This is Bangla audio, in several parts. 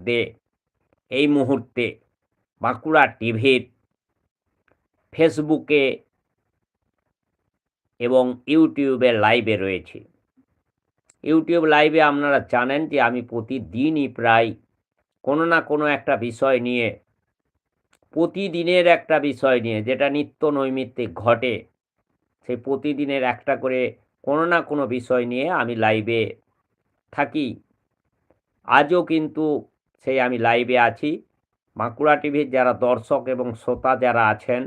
দে। এই মুহূর্তে বাঁকুড়া টিভির ফেসবুকে এবং ইউটিউবে লাইভে রয়েছে। ইউটিউব লাইভে আপনারা জানেন যে আমি প্রতিদিনই প্রায় কোনো না কোনো একটা বিষয় নিয়ে, প্রতিদিনের একটা বিষয় নিয়ে, যেটা নিত্য নৈমিত্তিক ঘটে, সেই প্রতিদিনের একটা করে কোনো না কোনো বিষয় নিয়ে আমি লাইভে থাকি। আজও কিন্তু সেই আমি লাইভে আছি। বাঁকুড়া টিভির যারা দর্শক এবং শ্রোতা যারা আছেন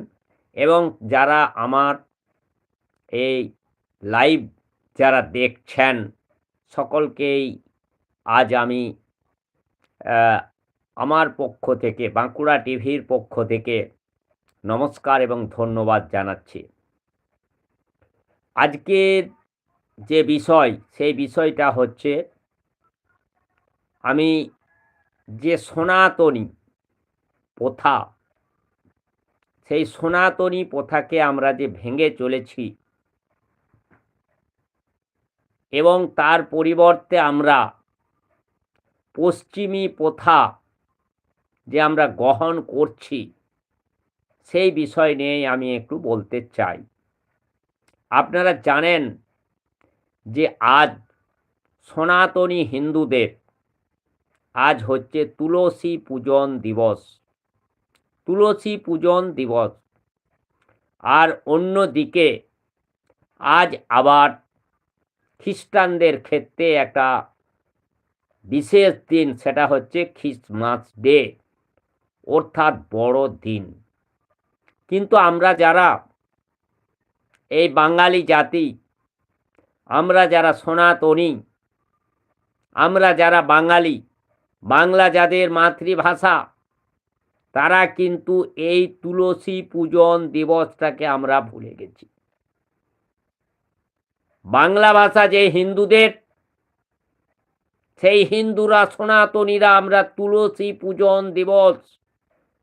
এবং যারা আমার এই লাইভ যারা দেখছেন, সকলকেই আজ আমি আমার পক্ষ থেকে, বাঁকুড়া টিভির পক্ষ থেকে নমস্কার এবং ধন্যবাদ জানাচ্ছি। আজকের যে বিষয়, সেই বিষয়টা হচ্ছে আমি যে সনাতনী প্রথা, সেই সনাতনী প্রথাকে আমরা যে ভেঙে চলেছি এবং তার পরিবর্তে আমরা পশ্চিমী প্রথা যে আমরা গ্রহণ করছি, সেই বিষয় নিয়ে আমি একটু বলতে চাই। আপনারা জানেন যে আজ সনাতনী হিন্দুদের আজ হচ্ছে তুলসী পূজন দিবস। তুলসী পূজন দিবস। আর অন্যদিকে আজ আবার খ্রিস্টানদের ক্ষেত্রে একটা বিশেষ দিন, সেটা হচ্ছে খ্রিসমাস ডে, অর্থাৎ বড় দিন। কিন্তু আমরা যারা এই বাঙালি জাতি, আমরা যারা সনাতনী, আমরা যারা বাঙালি বাংলা যাদের মাতৃভাষা, তারা কিন্তু এই তুলসী পূজন দিবসটাকে আমরা ভুলে গেছি। বাংলা ভাষা যে হিন্দুদের, সেই হিন্দুরা সনাতনীরা আমরা তুলসী পূজন দিবস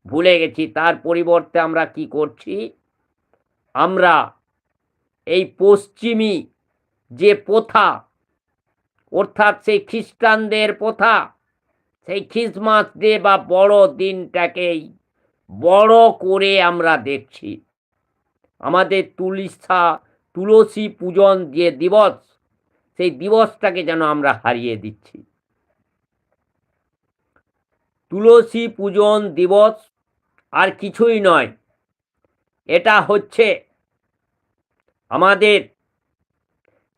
ভুলে গেছি। তার পরিবর্তে আমরা কি করছি? আমরা এই পশ্চিমী যে প্রথা, অর্থাৎ সেই খ্রিস্টানদের প্রথা সেই খ্রিসমাস ডে বা বড় দিনটাকেই বড় করে আমরা দেখছি। আমাদের তুলিসা, তুলসী পূজন যে দিবস, সেই দিবসটাকে যেন আমরা হারিয়ে দিচ্ছি। তুলসী পূজন দিবস আর কিছুই নয়। এটা হচ্ছে আমাদের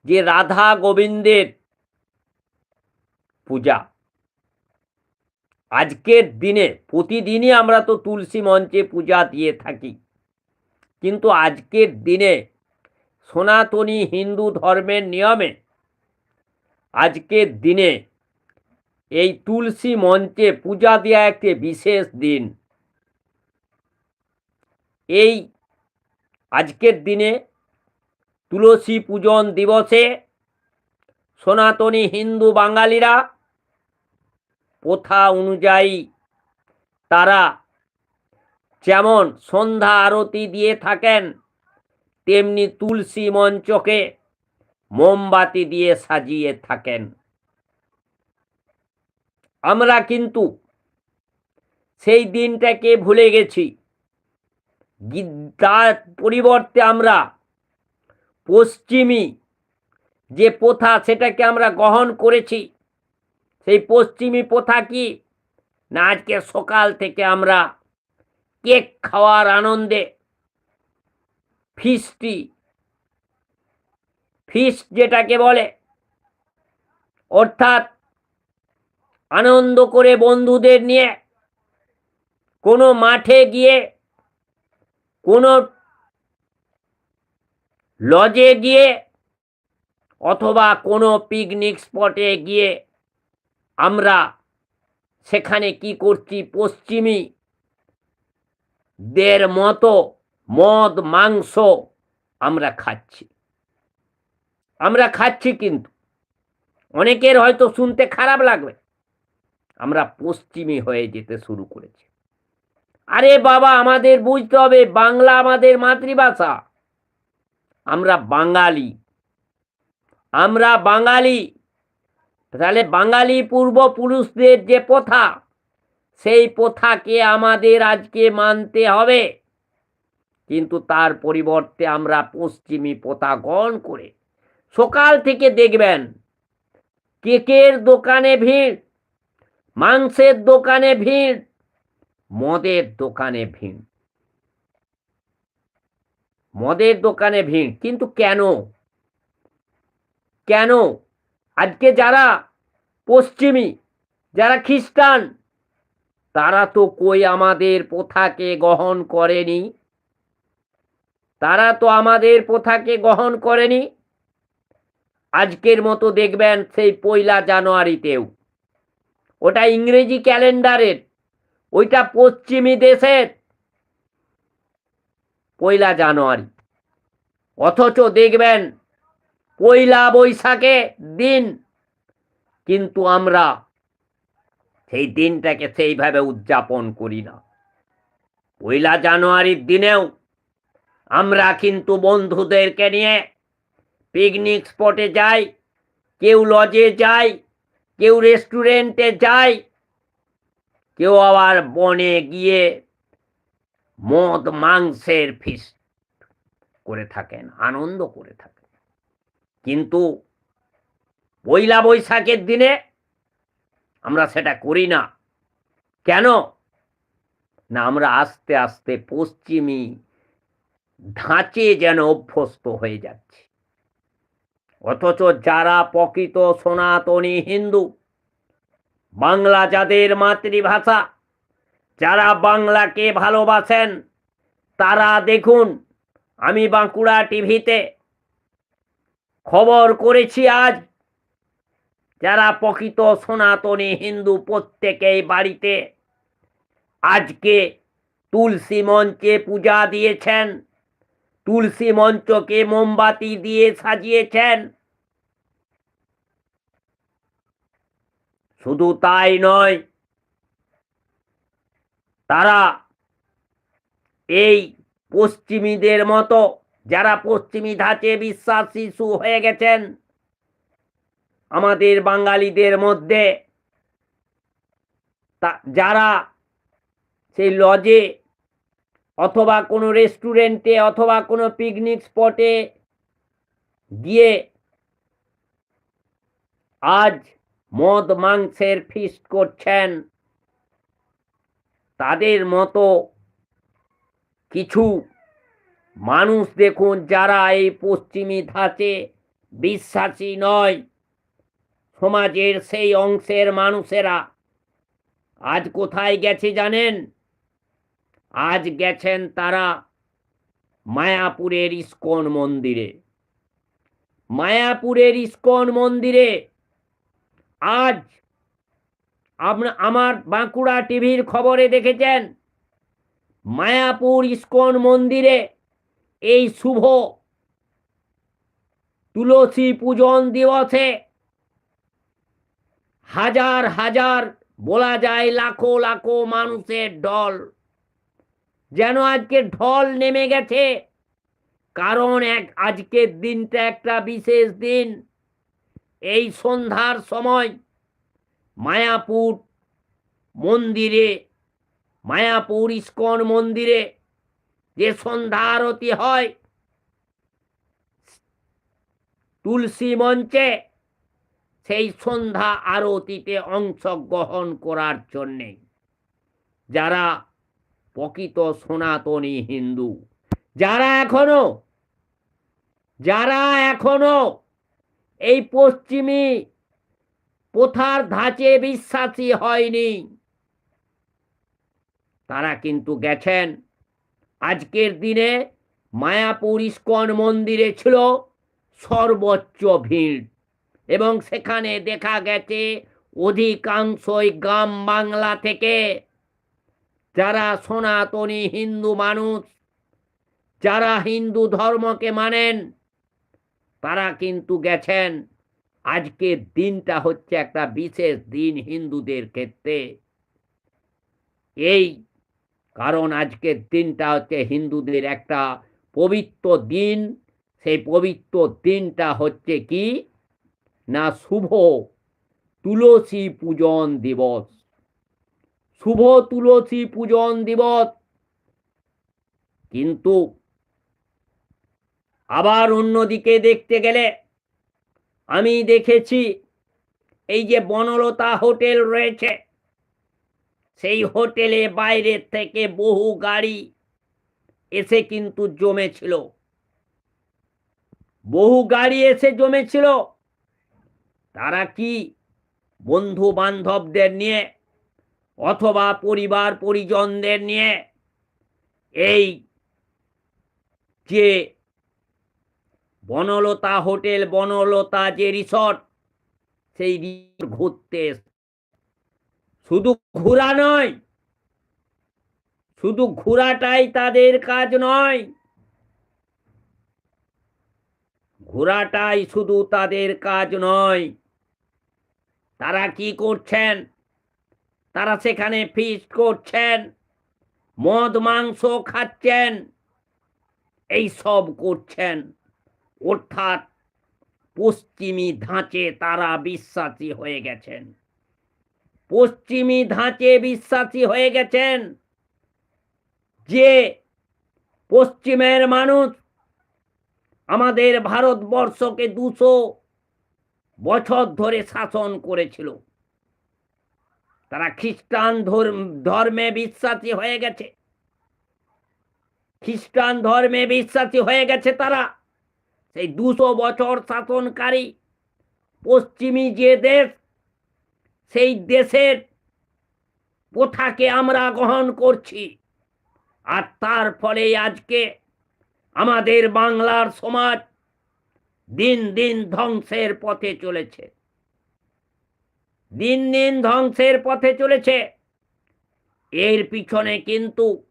যে রাধা গোবিন্দের পূজা। আজকের দিনে প্রতিদিনই আমরা তো তুলসী মঞ্চে পূজা দিয়ে থাকি। কিন্তু আজকের দিনে সনাতনী হিন্দু ধর্মের নিয়মে আজকের দিনে এই তুলসী মঞ্চে পূজা দেওয়া একটি বিশেষ দিন। এই আজকের দিনে তুলসী পূজন দিবসে সনাতনী হিন্দু বাঙালিরা প্রথা অনুযায়ী তারা যেমন সন্ধ্যা আরতি দিয়ে থাকেন, তেমনি তুলসী মঞ্চকে মোমবাতি দিয়ে সাজিয়ে থাকেন। আমরা কিন্তু সেই দিনটাকে ভুলে গেছি। তার পরিবর্তে আমরা পশ্চিমী যে প্রথা, সেটাকে আমরা গ্রহণ করেছি। সেই পশ্চিমী প্রথা কি? না, আজকে সকাল থেকে আমরা কেক খাওয়ার আনন্দে ফিস্টি, ফিস্ট যেটাকে বলে, অর্থাৎ আনন্দ করে বন্ধুদের নিয়ে কোনো মাঠে গিয়ে, কোনো লজে গিয়ে, অথবা কোনো পিকনিক স্পটে গিয়ে আমরা সেখানে কি করছি? পশ্চিমী দের মতো মদ, মাংস আমরা খাচ্ছি। আমরা খাচ্ছি কিন্তু। অনেকের হয়তো শুনতে খারাপ লাগবে। আমরা পশ্চিমী হয়ে যেতে শুরু করেছি। আরে বাবা, আমাদের বুঝতে হবে, বাংলা আমাদের মাতৃভাষা। আমরা বাঙালি। আমরা বাঙালি। তাহলে বাঙালি পূর্বপুরুষদের যে প্রথা, সেই প্রথাকে আমাদের আজকে মানতে হবে। কিন্তু তার পরিবর্তে আমরা পশ্চিমী প্রথা গ্রহণ করে, সকাল থেকে দেখবেন কেকের দোকানে ভিড়, মাংসের দোকানে ভিড়, মদের দোকানে ভিড়। মদের দোকানে ভিড়, কিন্তু কেন? কেন আজকে যারা পশ্চিমী, যারা খ্রিস্টান, তারা তো কই আমাদের প্রথাকে গ্রহণ করেনি? তারা তো আমাদের প্রথাকে গ্রহণ করেনি? আজকের মতো দেখবেন সেই পয়লা জানুয়ারিতেও। ওটা ইংরেজি ক্যালেন্ডারের, ওইটা পশ্চিমী দেশের পয়লা জানুয়ারি। অথচ দেখবেন পয়লা বৈশাখে দিন। কিন্তু আমরা সেই দিনটাকে সেইভাবে উদযাপন করি না। পয়লা জানুয়ারির দিনেও আমরা কিন্তু বন্ধুদেরকে নিয়ে পিকনিক স্পটে যাই, কেউ লজে যায় কেউ রেস্টুরেন্টে যায় কেউ আবার বনে গিয়ে মদ মাংসের ফিস্ট করে থাকেন, আনন্দ করে থাকেন। কিন্তু পয়লা বৈশাখের দিনে আমরা সেটা করি না। কেন? না আমরা আস্তে আস্তে পশ্চিমী ধাঁচে যেন অভ্যস্ত হয়ে যাচ্ছে। অথচ যারা প্রকৃত সনাতনী হিন্দু, বাংলা যাদের মাতৃভাষা, যারা বাংলাকে ভালোবাসেন, তারা দেখুন, আমি বাঁকুড়া টিভিতে খবর করেছি আজ। যারা প্রকৃত সনাতনী হিন্দু প্রত্যেকেই বাড়িতে আজকে তুলসী মঞ্চে পূজা দিয়েছেন, তুলসী মঞ্চকে মোমবাতি দিয়ে সাজিয়েছেন। শুধু তাই নয়, তারা এই পশ্চিমীদের মতো যারা পশ্চিমী ধাঁচে বিশ্বাস শিশু হয়ে গেছেন, আমাদের বাঙালিদের মধ্যে যারা সেই লজে অথবা কোনো রেস্টুরেন্টে অথবা কোনো পিকনিক স্পটে গিয়ে আজ মদ মাংসের ফিস্ট করছেন, তাদের মতো কিছু মানুষ দেখুন যারা এই পশ্চিমী ধাঁচে বিশ্বাসী নয়। সমাজের সেই অংশের মানুষেরা আজ কোথায় গেছে জানেন? আজ গেছেন তারা মায়াপুরের ইস্কন মন্দিরে। মায়াপুরের ইস্কন মন্দিরে। আজ আমার বাঁকুড়া টিভির খবরে দেখেছেন? মায়াপুর ইস্কন মন্দিরে এই শুভ তুলসী পূজন দিবসে হাজার হাজার, বলা যায় লাখো লাখো মানুষের ঢল। যেন আজকে ঢল নেমে গেছে, কারণ এক আজকের দিনটা একটা বিশেষ দিন। এই সন্ধ্যার সময় মায়াপুর মন্দিরে, মায়াপুর ইস্কন মন্দিরে যে সন্ধ্যা আরতি হয়। তুলসী মঞ্চে সেই সন্ধ্যা আরতিতে অংশগ্রহণ করার জন্যে যারা প্রকৃত সনাতনী হিন্দু, যারা এখনও যারা এখনও এই পশ্চিমী প্রথার ধাঁচে বিশ্বাসী হয়নি, তারা কিন্তু গেছেন আজকের দিনে মায়াপুর ইস্কন মন্দিরে ছিল সর্বোচ্চ ভিড় এবং সেখানে দেখা গেছে অধিকাংশই গ্রাম বাংলা থেকে যারা সনাতনী হিন্দু মানুষ, যারা হিন্দু ধর্মকে মানেন, তারা কিন্তু গেছেন। আজকের দিনটা হচ্ছে একটা বিশেষ দিন হিন্দুদের ক্ষেত্রে। এই কারণ আজকের দিনটা হচ্ছে হিন্দুদের একটা পবিত্র দিন। সেই পবিত্র দিনটা হচ্ছে কি? না শুভ তুলসী পূজন দিবস। শুভ তুলসী পূজন দিবস। কিন্তু আবার অন্যদিকে দেখতে গেলে আমি দেখেছি, এই যে বনলতা হোটেল রয়েছে সেই হোটেলে বাইরের থেকে বহু গাড়ি এসে কিন্তু জমেছিল। বহু গাড়ি এসে জমেছিল। তারা কি বন্ধু বান্ধবদের নিয়ে অথবা পরিবার পরিজনদের নিয়ে এই যে বনলতা হোটেল, বনলতা যে রিসর্ট, সেই ঘুরতে শুধু ঘোরা নয়, শুধু ঘোরাটাই তাদের কাজ নয়। ঘোরাটাই শুধু তাদের কাজ নয়। তারা কি করছেন? তারা সেখানে ফিস্ট করছেন, মদ, মাংস খাচ্ছেন, এই সব করছেন। অর্থাৎ পশ্চিমী ধাঁচে তারা বিশ্বাসী হয়ে গেছেন। পশ্চিমী ধাঁচে বিশ্বাসী হয়ে গেছেন। যে পশ্চিমের মানুষ আমাদের ভারতবর্ষকে দুশো বছর ধরে শাসন করেছিল, তারা খ্রিস্টান ধর্ম- ধর্মে বিশ্বাসী হয়ে গেছে। খ্রিস্টান ধর্মে বিশ্বাসী হয়ে গেছে তারা। সেই দুশো বছর শাসনকারী পশ্চিমী যে দেশ সেই দেশের প্রথাকে আমরা গ্রহণ করছি। আর তার ফলে আজকে আমাদের বাংলার সমাজ দিন দিন ধ্বংসের পথে চলেছে। দিন দিন ধ্বংসের পথে চলেছে। এর পিছনে কিন্তু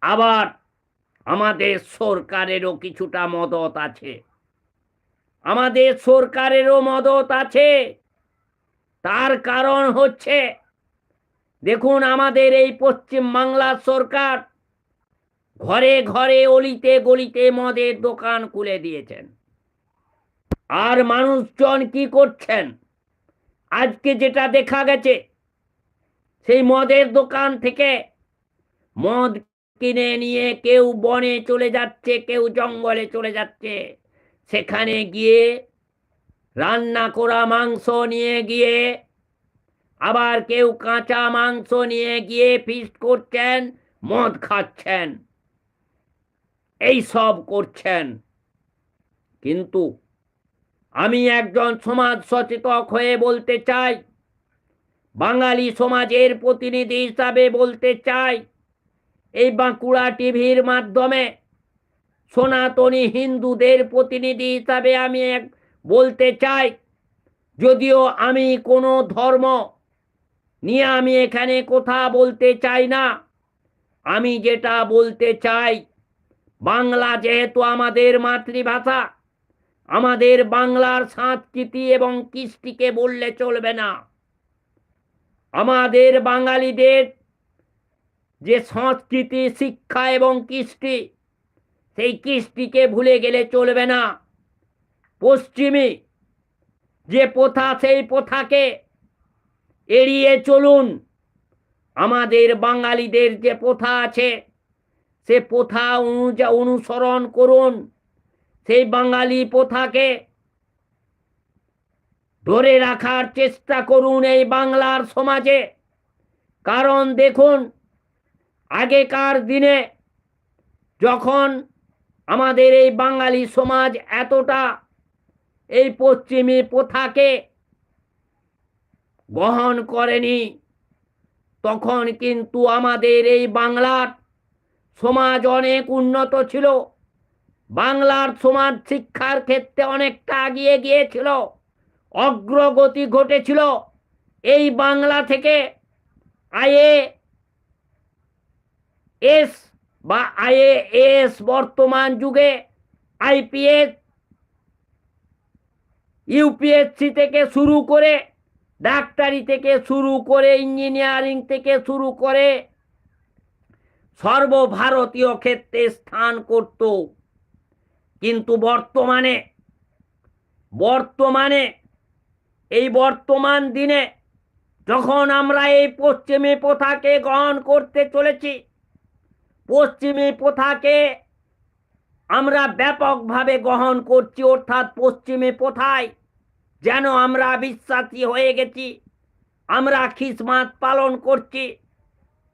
আবার আমাদের সরকারেরও কিছুটা মদত আছে। আমাদের সরকারেরও মদত আছে। তার কারণ হচ্ছে, দেখুন আমাদের এই পশ্চিম বাংলার সরকার ঘরে ঘরে অলিতে গলিতে মদের দোকান খুলে দিয়েছেন। আর মানুষজন কি করছেন? আজকে যেটা দেখা গেছে, সেই মদের দোকান থেকে মদ কিনে নিয়ে কেউ বনে চলে যাচ্ছে, কেউ জঙ্গলে চলে যাচ্ছে। সেখানে গিয়ে রান্না করা মাংস নিয়ে গিয়ে, আবার কেউ কাঁচা মাংস নিয়ে গিয়ে ফিস্ট করছেন, মদ খাচ্ছেন। এই সব করছেন। কিন্তু আমি একজন সমাজ সচেতক হয়ে বলতে চাই, বাঙালি সমাজের প্রতিনিধি হিসাবে বলতে চাই, এই বাঁকুড়া টিভির মাধ্যমে সনাতনী হিন্দুদের প্রতিনিধি হিসাবে আমি এক বলতে চাই, যদিও আমি কোনো ধর্ম নিয়ে আমি এখানে কথা বলতে চাই না। আমি যেটা বলতে চাই, বাংলা যেহেতু আমাদের মাতৃভাষা, আমাদের বাংলার সংস্কৃতি এবং কৃষ্টিকে বললে চলবে না। আমাদের বাঙালিদের যে সংস্কৃতি, শিক্ষা এবং কৃষ্টি, সেই কৃষ্টিকে ভুলে গেলে চলবে না। পশ্চিমী, যে প্রথা সেই প্রথাকে এড়িয়ে চলুন। আমাদের বাঙালিদের যে প্রথা আছে, সে প্রথা অনুযা অনুসরণ করুন। সেই বাঙালি প্রথাকে ধরে রাখার চেষ্টা করুন এই বাংলার সমাজে। কারণ দেখুন, আগেকার দিনে যখন আমাদের এই বাঙালি সমাজ এতটা এই পশ্চিমী প্রথাকে গ্রহণ করেনি। তখন কিন্তু আমাদের এই বাংলার সমাজ অনেক উন্নত ছিল। বাংলার সমাজ শিক্ষার ক্ষেত্রে অনেকটা এগিয়ে গিয়েছিল। অগ্রগতি ঘটেছিল। এই বাংলা থেকে আইএ এস বা আইএএস বর্তমান যুগে আইপিএস ইউপিএসসি থেকে শুরু করে ডাক্তারি থেকে শুরু করে ইঞ্জিনিয়ারিং থেকে শুরু করে সর্বভারতীয় ক্ষেত্রে স্থান করত। কিন্তু বর্তমানে বর্তমানে, এই বর্তমান দিনে যখন আমরা এই পশ্চিমী প্রথাকে গ্রহণ করতে চলেছি, পশ্চিমী প্রথাকে আমরা ব্যাপকভাবে গ্রহণ করছি, অর্থাৎ পশ্চিমী প্রথায় যেন আমরা বিশ্বাসী হয়ে গেছি, আমরা খ্রিসমাস পালন করছি,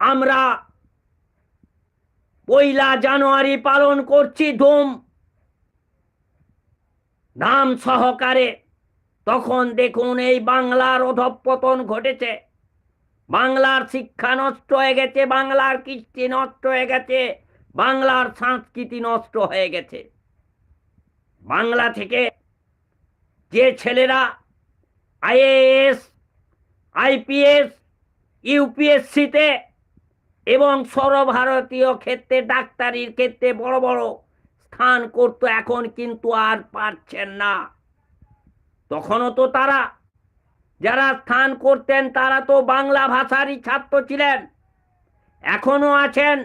আমরা পয়লা জানুয়ারি পালন করছি ধুম ধাম সহকারে। তখন দেখুন এই বাংলার অধঃপতন ঘটেছে। বাংলার শিক্ষা নষ্ট হয়ে গেছে, বাংলার কৃষ্টি নষ্ট হয়ে গেছে, বাংলার সংস্কৃতি নষ্ট হয়ে গেছে। বাংলা থেকে যে ছেলেরা আইএএস, আইপিএস, ইউপিএসসিতে এবং সর্বভারতীয় ক্ষেত্রে ডাক্তারির ক্ষেত্রে বড় বড় স্থান করতো, এখন কিন্তু আর পারছেন না। তখনও তো তারা, যারা স্থান করতেন, তারা তো বাংলা ভাষারই ছাত্র ছিলেন, এখনও আছেন।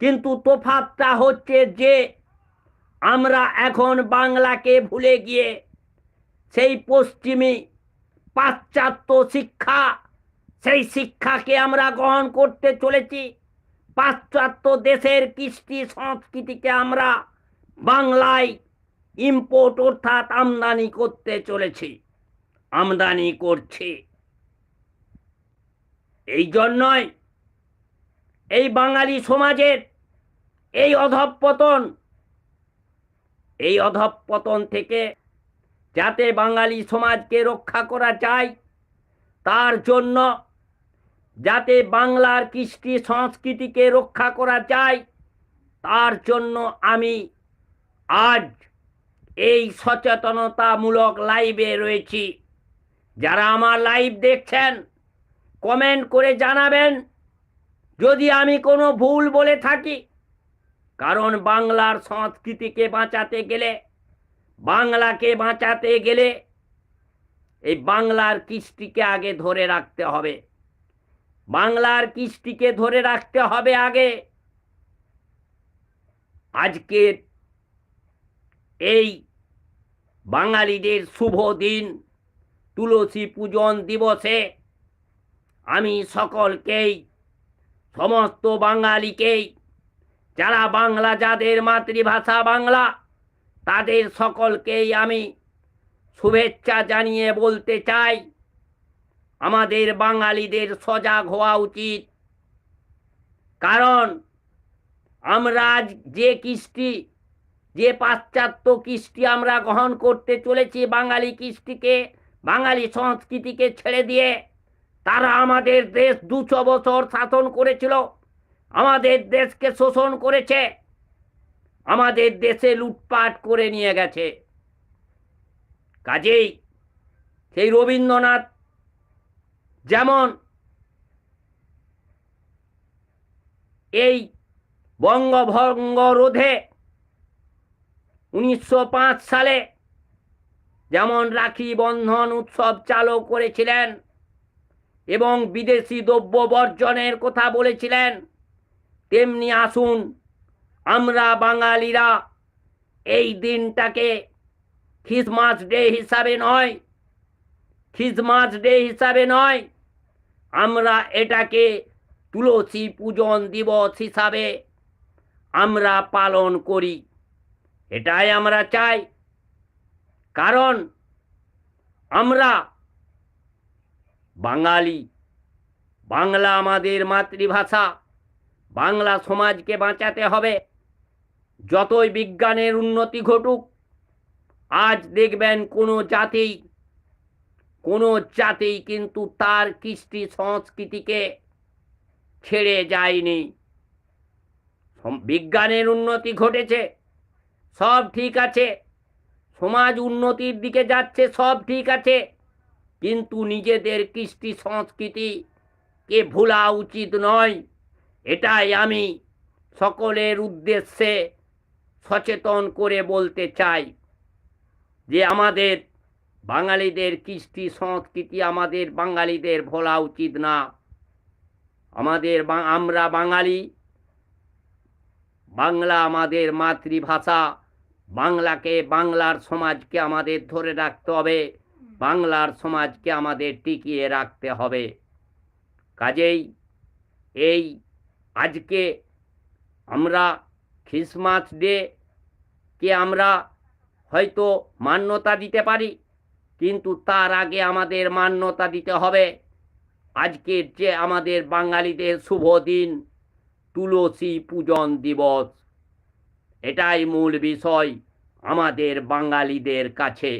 কিন্তু তোফাতটা হচ্ছে যে, আমরা এখন বাংলাকে ভুলে গিয়ে সেই পশ্চিমী পাশ্চাত্য শিক্ষা, সেই শিক্ষাকে আমরা গ্রহণ করতে চলেছি। পাশ্চাত্য দেশের কৃষ্টি সংস্কৃতিকে আমরা বাংলায় ইম্পোর্ট অর্থাৎ আমদানি করতে চলেছি। আমদানি করছি। এই জন্যই এই বাঙালি সমাজের এই অধঃপতন এই অধঃপতন থেকে যাতে বাঙালি সমাজকে রক্ষা করা যায়, তার জন্য যাতে বাংলার কৃষ্টি সংস্কৃতিকে রক্ষা করা যায়, তার জন্য আমি আজ এই সচেতনতামূলক লাইভে রয়েছি। যারা আমার লাইভ দেখছেন, কমেন্ট করে জানাবেন। যদি আমি কোনো ভুল বলে থাকি, কারণ বাংলার সংস্কৃতিকে বাঁচাতে গেলে বাংলাকে বাঁচাতে গেলে এই বাংলার কৃষ্টিকে আগে ধরে রাখতে হবে। বাংলার কৃষ্টিকে ধরে রাখতে হবে আগে। আজকের এই বাঙালিদের শুভ দিন, তুলসী পূজন দিবসে আমি সকলকেই, সমস্ত বাঙালিকেই, যারা বাংলা, যাদের মাতৃভাষা বাংলা তাদের সকলকেই আমি শুভেচ্ছা জানিয়ে বলতে চাই, আমাদের বাঙালিদের সজাগ হওয়া উচিত। কারণ আমরা যে কৃষ্টি, যে পাশ্চাত্য কৃষ্টি আমরা গ্রহণ করতে চলেছি বাঙালি কৃষ্টিকে, বাঙালি সংস্কৃতিকে ছেড়ে দিয়ে, তারা আমাদের দেশ দুশো বছর শাসন করেছিল, আমাদের দেশকে শোষণ করেছে। আমাদের দেশে লুটপাট করে নিয়ে গেছে। কাজেই সেই রবীন্দ্রনাথ যেমন এই বঙ্গভঙ্গ রোধে উনিশশো পাঁচ সালে যেমন রাখি বন্ধন উৎসব চালু করেছিলেন এবং বিদেশি দ্রব্য বর্জনের কথা বলেছিলেন, তেমনি আসুন আমরা বাঙালিরা এই দিনটাকে খ্রিসমাস ডে হিসাবে নয়, খ্রিসমাস ডে হিসাবে নয়, আমরা এটাকে তুলসী পূজন দিবস হিসাবে আমরা পালন করি। এটাই আমরা চাই। কারণ আমরা বাঙালি, বাংলা আমাদের মাতৃভাষা, বাংলা সমাজকে বাঁচাতে হবে। যতই বিজ্ঞানের উন্নতি ঘটুক, আজ দেখবেন কোনো জাতেই কোনো জাতেই কিন্তু তার কৃষ্টি সংস্কৃতিকে ছেড়ে যায়নি। বিজ্ঞানের উন্নতি ঘটেছে, সব ঠিক আছে, সমাজ উন্নতির দিকে যাচ্ছে, সব ঠিক আছে, কিন্তু নিজেদের কৃষ্টি সংস্কৃতিকে ভোলা উচিত নয়। এটাই আমি সকলের উদ্দেশ্যে সচেতন করে বলতে চাই যে আমাদের বাঙালিদের কৃষ্টি সংস্কৃতি আমাদের বাঙালিদের ভোলা উচিত না। আমাদের আমরা বাঙালি, বাংলা আমাদের মাতৃভাষা, বাংলাকে, বাংলার সমাজকে আমাদের ধরে রাখতে হবে, বাংলার সমাজকে আমাদের টিকিয়ে রাখতে হবে। কাজেই এই আজকে আমরা খ্রিসমাস ডে কে আমরা হয়তো মান্যতা দিতে পারি, কিন্তু তার আগে আমাদের মান্যতা দিতে হবে। আজকের যে আমাদের বাঙালিদের শুভ দিন, তুলসী পূজন দিবস। এটাই মূল বিষয় আমাদের বাঙালিদের কাছে।